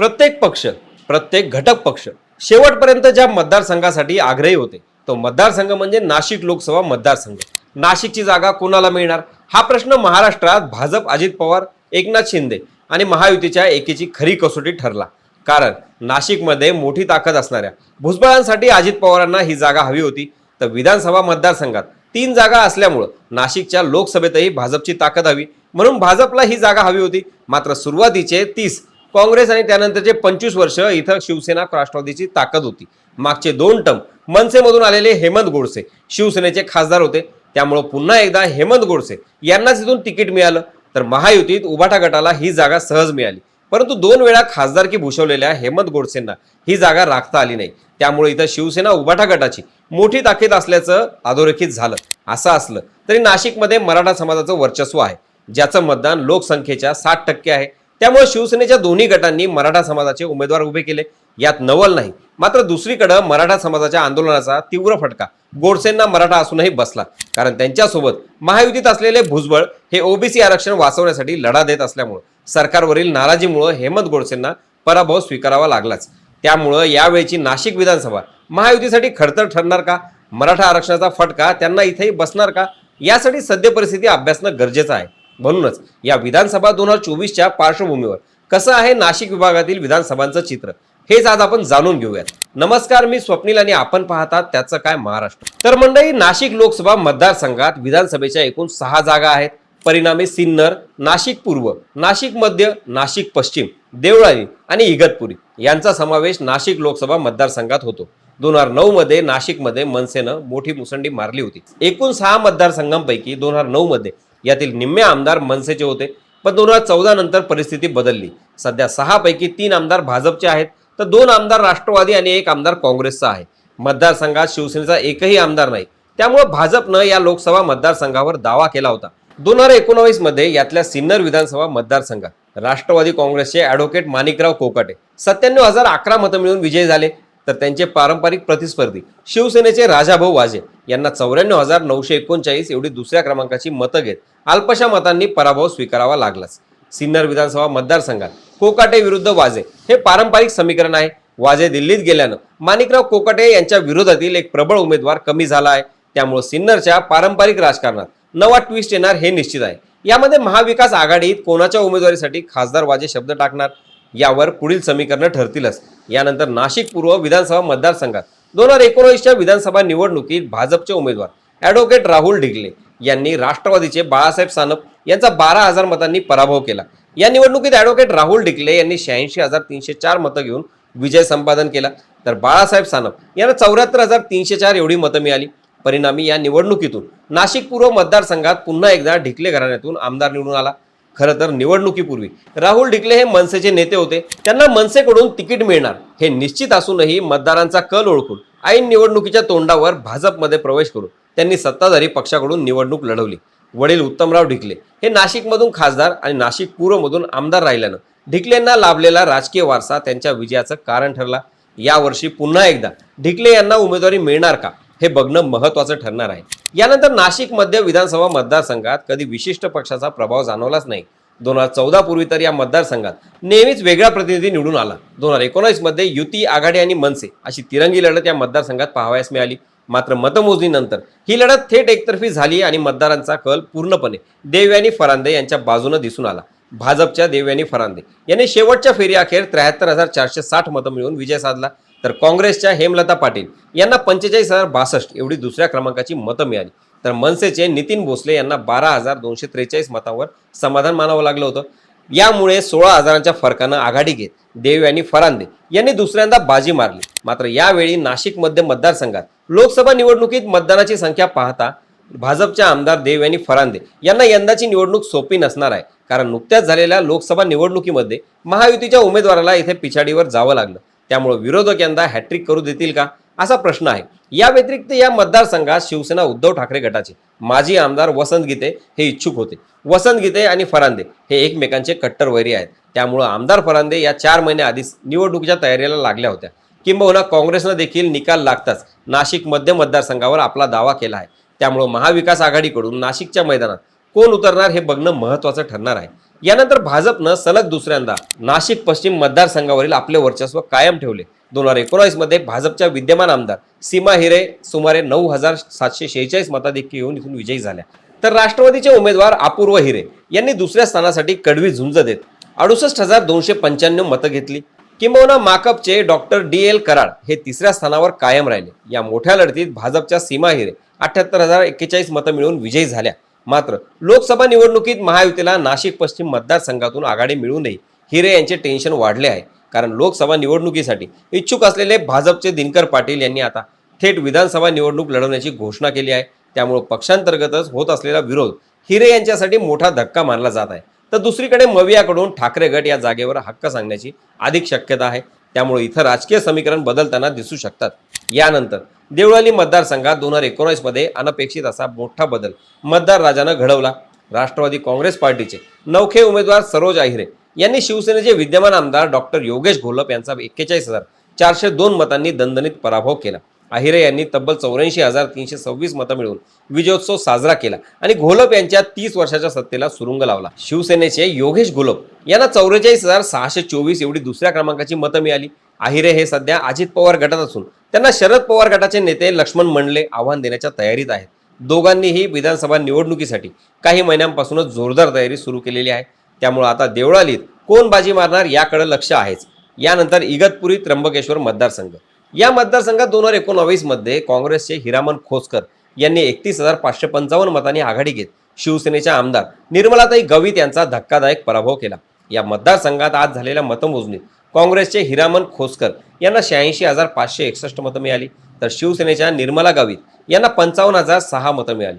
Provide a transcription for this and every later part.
प्रत्येक पक्ष प्रत्येक घटक पक्ष शेवटपर्यंत ज्या मतदारसंघासाठी आग्रही होते तो मतदारसंघ म्हणजे नाशिक लोकसभा मतदारसंघ. नाशिकची जागा कोणाला मिळणार? हा प्रश्न महाराष्ट्रात भाजप अजित पवार एकनाथ शिंदे आणि महायुतीच्या एकीची खरी कसोटी ठरला. कारण नाशिकमध्ये मोठी ताकद असणाऱ्या भुजबळांसाठी अजित पवारांना ही जागा हवी होती. तर विधानसभा मतदारसंघात तीन जागा असल्यामुळं नाशिकच्या लोकसभेतही भाजपची ताकद हवी. म्हणून भाजपला ही जागा हवी होती. मात्र सुरुवातीचे तीस काँग्रेस आणि त्यानंतरचे पंचवीस वर्ष इथं शिवसेना राष्ट्रवादीची ताकद होती. मागचे दोन टर्म मनसेमधून आलेले हेमंत गोडसे शिवसेनेचे खासदार होते. त्यामुळं पुन्हा एकदा हेमंत गोडसे यांनाच इथून तिकीट मिळालं. तर महायुतीत उभाटा गटाला ही जागा सहज मिळाली. परंतु दोन वेळा खासदारकी भूषवलेल्या हेमंत गोडसेंना ही जागा राखता आली नाही. त्यामुळे इथं शिवसेना उभाटा गटाची मोठी ताकीद असल्याचं अधोरेखित झालं. असं असलं तरी नाशिकमध्ये मराठा समाजाचं वर्चस्व आहे. ज्याचं मतदान लोकसंख्येच्या साठ टक्के आहे. त्यामुळे शिवसेनेच्या दोन्ही गटांनी मराठा समाजाचे उमेदवार उभे केले. यात नवल नाही. मात्र दुसरीकडे मराठा समाजाच्या आंदोलनाचा तीव्र फटका. गोडसेंना मराठा असूनही बसला. कारण त्यांच्यासोबत महायुतीत असलेले भुजबळ हे ओबीसी आरक्षण वाचवण्यासाठी लढा देत असल्यामुळं सरकारवरील नाराजीमुळं हेमंत गोडसेंना पराभव स्वीकारावा लागलाच. त्यामुळं यावेळची नाशिक विधानसभा महायुतीसाठी खडतर ठरणार का? मराठा आरक्षणाचा फटका त्यांना इथेही बसणार का? यासाठी सद्य परिस्थिती अभ्यासणं गरजेचं आहे. म्हणूनच या विधानसभा दोन हजार चोवीसच्या पार्श्वभूमीवर कसं आहे नाशिक विभागातील विधानसभांचं चित्र हेच आज आपण जाणून घेऊयात. नमस्कार मी स्वप्नील आणि आपण पाहतात त्याचं काय महाराष्ट्र. तर मंडळी नाशिक लोकसभा मतदारसंघात विधानसभेच्या एकूण सहा जागा आहेत. परिणामी सिन्नर नाशिक पूर्व नाशिक मध्य नाशिक पश्चिम देवळाली आणि इगतपुरी यांचा समावेश नाशिक लोकसभा मतदारसंघात होतो. दोन हजार नऊ मध्ये नाशिकमध्ये मनसेनं मोठी मुसंडी मारली होती. एकूण सहा मतदारसंघांपैकी दोन हजार नऊ मध्ये यातील निम्मे आमदार मनसेचे होते. पण दोन हजार चौदा नंतर परिस्थिती बदलली. सध्या सहापैकी तीन आमदार भाजपचे आहेत. तर दोन आमदार राष्ट्रवादी आणि एक आमदार काँग्रेसचा आहे. मतदारसंघात शिवसेनेचा एकही आमदार नाही. त्यामुळे भाजपनं या लोकसभा मतदारसंघावर दावा केला होता. दोन हजार एकोणावीसमध्ये यातल्या सिन्नर विधानसभा मतदारसंघात राष्ट्रवादी काँग्रेसचे ॲडव्होकेट माणिकराव कोकाटे सत्त्याण्णव हजार अकरा मतं मिळून विजयी झाले. तर त्यांचे पारंपरिक प्रतिस्पर्धी शिवसेनेचे राजाभाऊ वाजे यांना चौऱ्याण्णव हजार नऊशे एकोणचाळीस एवढी दुसऱ्या क्रमांकाची मतं घेत अल्पशा मतांनी पराभव स्वीकारावा लागलाच. सिन्नर विधानसभा मतदारसंघात कोकाटे विरुद्ध वाजे हे पारंपरिक समीकरण आहे. वाजे दिल्लीत गेल्यानं माणिकराव कोकाटे यांच्या विरोधातील एक प्रबळ उमेदवार कमी झाला आहे. त्यामुळे सिन्नरच्या पारंपरिक राजकारणात नवा ट्विस्ट येणार हे निश्चित आहे. यामध्ये महाविकास आघाडीत कोणाच्या उमेदवारीसाठी खासदार वाजे शब्द टाकणार? यावर पुढील समीकरणं ठरतीलच. यानंतर नाशिक पूर्व विधानसभा मतदारसंघात दोन हजार एकोणीसच्या विधानसभा निवडणुकीत भाजपचे उमेदवार ॲडव्होकेट राहुल ढिगले यांनी राष्ट्रवादीचे बाळासाहेब सानप यांचा बारा हजार मतांनी पराभव केला. या निवडणुकीत ॲडव्होकेट राहुल ढिकले यांनी शहाऐंशी हजार तीनशे चार मतं घेऊन विजय संपादन केला. तर बाळासाहेब सानप यांना चौऱ्याहत्तर हजार तीनशे चार एवढी मतं मिळाली. परिणामी या निवडणुकीतून नाशिक पूर्व मतदारसंघात पुन्हा एकदा ढिकले घराण्यातून आमदार निवडून आला. खरं तर निवडणुकीपूर्वी. राहुल ढिकले हे मनसेचे नेते होते. त्यांना मनसेकडून तिकीट मिळणार. हे निश्चित असूनही मतदारांचा कल ओळखून ऐन निवडणुकीच्या तोंडावर भाजपमध्ये प्रवेश करून त्यांनी सत्ताधारी पक्षाकडून निवडणूक लढवली. वडील उत्तमराव ढिकले हे नाशिकमधून खासदार आणि नाशिक पूर्वमधून आमदार राहिल्यानं ढिकलेंना लाभलेला राजकीय वारसा त्यांच्या विजयाचं कारण ठरला. यावर्षी पुन्हा एकदा ढिकले यांना उमेदवारी मिळणार का? हे बघणं महत्त्वाचं ठरणार आहे. यानंतर नाशिक मध्य विधानसभा मतदारसंघात कधी विशिष्ट पक्षाचा प्रभाव जाणवलाच नाही. दोन हजार चौदा पूर्वी तर या मतदारसंघात नेहमीच वेगळा प्रतिनिधी निवडून आला. दोन हजार एकोणीसमध्ये युती आघाडी आणि मनसे अशी तिरंगी लढत या मतदारसंघात पाहावयास मिळाली. मात्र मतमोजणीनंतर ही लढत थेट एकतर्फी झाली आणि मतदारांचा कल पूर्णपणे देवयानी फरांदे यांच्या बाजूने दिसून आला. भाजपच्या देवयानी फरांदे यांनी शेवटच्या फेरी अखेर त्र्याहत्तर हजार चारशे साठ मतं मिळवून विजय साधला. तर काँग्रेसच्या हेमलता पाटील यांना पंचेचाळीस हजार बासष्ट एवढी दुसऱ्या क्रमांकाची मतं मिळाली. तर मनसेचे नितीन भोसले यांना बारा हजार दोनशे त्रेचाळीस मतांवर समाधान मानावं लागलं होतं. यामुळे सोळा हजारांच्या फरकानं आघाडी घेत देव यांनी फरांदे यांनी दुसऱ्यांदा बाजी मारली. मात्र यावेळी नाशिक मध्य मतदारसंघात लोकसभा निवडणुकीत मतदानाची संख्या पाहता भाजपच्या आमदार देव यांनी फरांदे यांना यंदाची निवडणूक सोपी नसणार आहे. कारण नुकत्याच झालेल्या लोकसभा निवडणुकीमध्ये महायुतीच्या उमेदवाराला इथे पिछाडीवर जावं लागलं. त्यामुळे विरोधक यंदा हॅट्रिक करू देतील का? असा प्रश्न आहे. या व्यतिरिक्त या मतदारसंघात शिवसेना उद्धव ठाकरे गटाचे माजी आमदार वसंत गीते हे इच्छुक होते. वसंत गीते आणि फरांदे हे एकमेकांचे कट्टर वैरी आहेत. त्यामुळं आमदार फरांदे या चार महिन्या आधीच निवडणुकीच्या तयारीला लागल्या होत्या. किंबहुना काँग्रेसनं देखील निकाल लागताच नाशिक मध्य मतदारसंघावर आपला दावा केला आहे. त्यामुळं महाविकास आघाडीकडून नाशिकच्या मैदानात कोण उतरणार हे बघणं महत्त्वाचं ठरणार आहे. यानंतर भाजपनं सलग दुसऱ्यांदा नाशिक पश्चिम मतदारसंघावरील आपले वर्चस्व कायम ठेवले. दोन हजार एकोणावीसमध्ये भाजपच्या विद्यमान आमदार सीमा हिरे सुमारे नऊ हजार सातशे शेहेचाळीस मताधिक्य येऊन इथून विजयी झाल्या. तर राष्ट्रवादीचे उमेदवार अपूर्व हिरे यांनी दुसऱ्या स्थानासाठी कडवी झुंज देत अडुसष्ट हजार दोनशे पंच्याण्णव मतं घेतली. किंबहुना माकपचे डॉक्टर डी एल कराड हे तिसऱ्या स्थानावर कायम राहिले. या मोठ्या लढतीत भाजपच्या सीमा हिरे अठ्याहत्तर हजार एक्केचाळीस मतं मिळवून विजयी झाल्या. मात्र लोकसभा निवडणुकीत महायुतीला नाशिक पश्चिम मतदारसंघातून आघाडी मिळू नये हिरे यांचे टेन्शन वाढले आहे. कारण लोकसभा निवडणुकीसाठी इच्छुक असलेले भाजपचे दिनकर पाटील यांनी आता थेट विधानसभा निवडणूक लढवण्याची घोषणा केली आहे. त्यामुळे पक्षांतर्गतच होत असलेला विरोध हिरे यांच्यासाठी मोठा धक्का मानला जात आहे. तर दुसरीकडे मवियाकडून ठाकरे गट या जागेवर हक्क सांगण्याची अधिक शक्यता आहे. त्यामुळे इथं राजकीय समीकरण बदलताना दिसू शकतात. यानंतर देवळाली मतदारसंघात दोन हजार एकोणीसमध्ये अनपेक्षित असा मोठा बदल मतदार राजानं घडवला. राष्ट्रवादी काँग्रेस पार्टीचे नौखे उमेदवार सरोज आहिरे यांनी शिवसेनेचे विद्यमान आमदार डॉक्टर योगेश घोलप यांचा एक्केचाळीस हजार चारशे दोन मतांनी दणदणीत पराभव केला. आहिरे यांनी तब्बल चौऱ्याऐंशी हजार तीनशे सव्वीस मतं मिळवून विजयोत्सव साजरा केला आणि घोलप यांच्या तीस वर्षाच्या सत्तेला सुरुंग लावला. शिवसेनेचे योगेश घोलप यांना चौवेचाळीस हजार सहाशे चोवीस एवढी दुसऱ्या क्रमांकाची मतं मिळाली. आहिरे हे सध्या अजित पवार गटात असून त्यांना शरद पवार गटाचे नेते लक्ष्मण मंडले आव्हान देण्याच्या तयारीत आहेत. दोघांनीही विधानसभा निवडणुकीसाठी काही महिन्यांपासूनच जोरदार तयारी सुरू केलेली आहे. त्यामुळे आता देवळालीत कोण बाजी मारणार याकडे लक्ष आहेच. यानंतर इगतपुरी त्र्यंबकेश्वर मतदारसंघ. या मतदारसंघात दोन हजार एकोणावीसमध्ये काँग्रेसचे हिरामन खोसकर यांनी एकतीस हजार पाचशे पंचावन्न मतांनी आघाडी घेत शिवसेनेच्या आमदार निर्मलाताई गवित यांचा धक्कादायक पराभव केला. या मतदारसंघात आज झालेल्या मतमोजणीत काँग्रेसचे हिरामन खोसकर यांना शहाऐंशी हजार पाचशे एकसष्ट मतं मिळाली तर शिवसेनेच्या निर्मला गावित यांना पंचावन्न हजार सहा मतं मिळाली.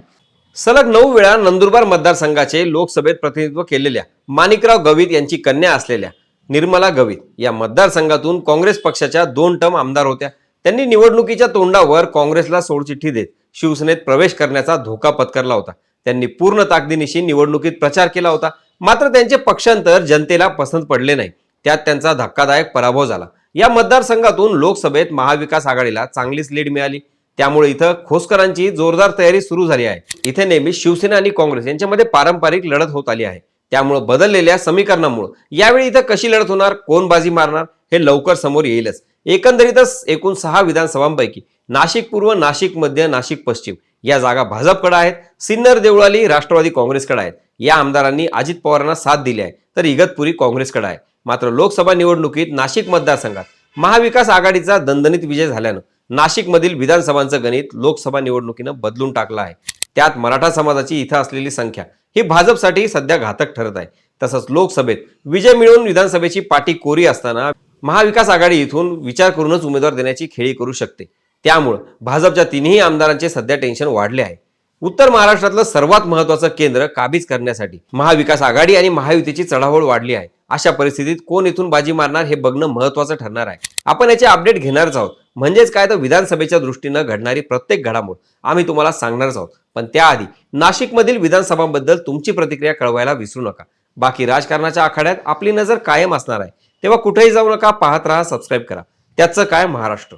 सलग नऊ वेळा नंदुरबार मतदारसंघाचे लोकसभेत प्रतिनिधित्व केलेल्या माणिकराव गवित यांची कन्या असलेल्या निर्मला गवित या मतदारसंघातून काँग्रेस पक्षाच्या दोन टर्म आमदार होत्या. त्यांनी निवडणुकीच्या तोंडावर काँग्रेसला सोडचिठ्ठी देत शिवसेनेत प्रवेश करण्याचा धोका पत्करला होता. त्यांनी पूर्ण ताकदीनिशी निवडणुकीत प्रचार केला होता. मात्र त्यांचे पक्षांतर जनतेला पसंत पडले नाही. त्यात त्यांचा धक्कादायक पराभव झाला. या मतदारसंघातून लोकसभेत महाविकास आघाडीला चांगलीच लीड मिळाली. त्यामुळे इथं खोसकरांची जोरदार तयारी सुरू झाली आहे. इथे नेहमी शिवसेना आणि काँग्रेस यांच्यामध्ये पारंपरिक लढत होत आली आहे. त्यामुळं बदललेल्या समीकरणामुळं. यावेळी इथं कशी लढत होणार? कोण बाजी मारणार? हे लवकर समोर येईलच. एकंदरीतच एकूण सहा विधानसभांपैकी नाशिक पूर्व नाशिक मध्य नाशिक पश्चिम या जागा भाजपकडे आहेत. सिन्नर देवळाली राष्ट्रवादी काँग्रेसकडे आहेत. या आमदारांनी अजित पवारांना साथ दिली आहे. तर इगतपुरी काँग्रेसकडे आहे. मात्र लोकसभा निवडणुकीत नाशिक मतदारसंघात महाविकास आघाडीचा दणदणीत विजय झाल्यानं नाशिकमधील विधानसभांचं गणित लोकसभा निवडणुकीनं बदलून टाकलं आहे. त्यात मराठा समाजाची इथं असलेली संख्या ही भाजपसाठी सध्या घातक ठरत आहे. तसंच लोकसभेत विजय मिळवून विधानसभेची पाठी कोरी असताना महाविकास आघाडी इथून विचार करूनच उमेदवार देण्याची खेळी करू शकते. त्यामुळं भाजपच्या तिन्ही आमदारांचे सध्या टेन्शन वाढले आहे. उत्तर महाराष्ट्रातलं सर्वात महत्वाचं केंद्र काबीज करण्यासाठी महाविकास आघाडी आणि महायुतीची चढावळ वाढली आहे. अशा परिस्थितीत कोण इथून बाजी मारणार हे बघणं महत्वाचं ठरणार आहे. आपण याचे अपडेट घेणारच आहोत. म्हणजेच काय तर विधानसभेच्या दृष्टीनं घडणारी प्रत्येक घडामोड आम्ही तुम्हाला सांगणारच आहोत. पण त्याआधी नाशिकमधील विधानसभांबद्दल तुमची प्रतिक्रिया कळवायला विसरू नका. बाकी राजकारणाच्या आखाड्यात आपली नजर कायम असणार आहे. तेव्हा कुठेही जाऊ नका पाहत राहा सबस्क्राईब करा. त्याचं काय महाराष्ट्र?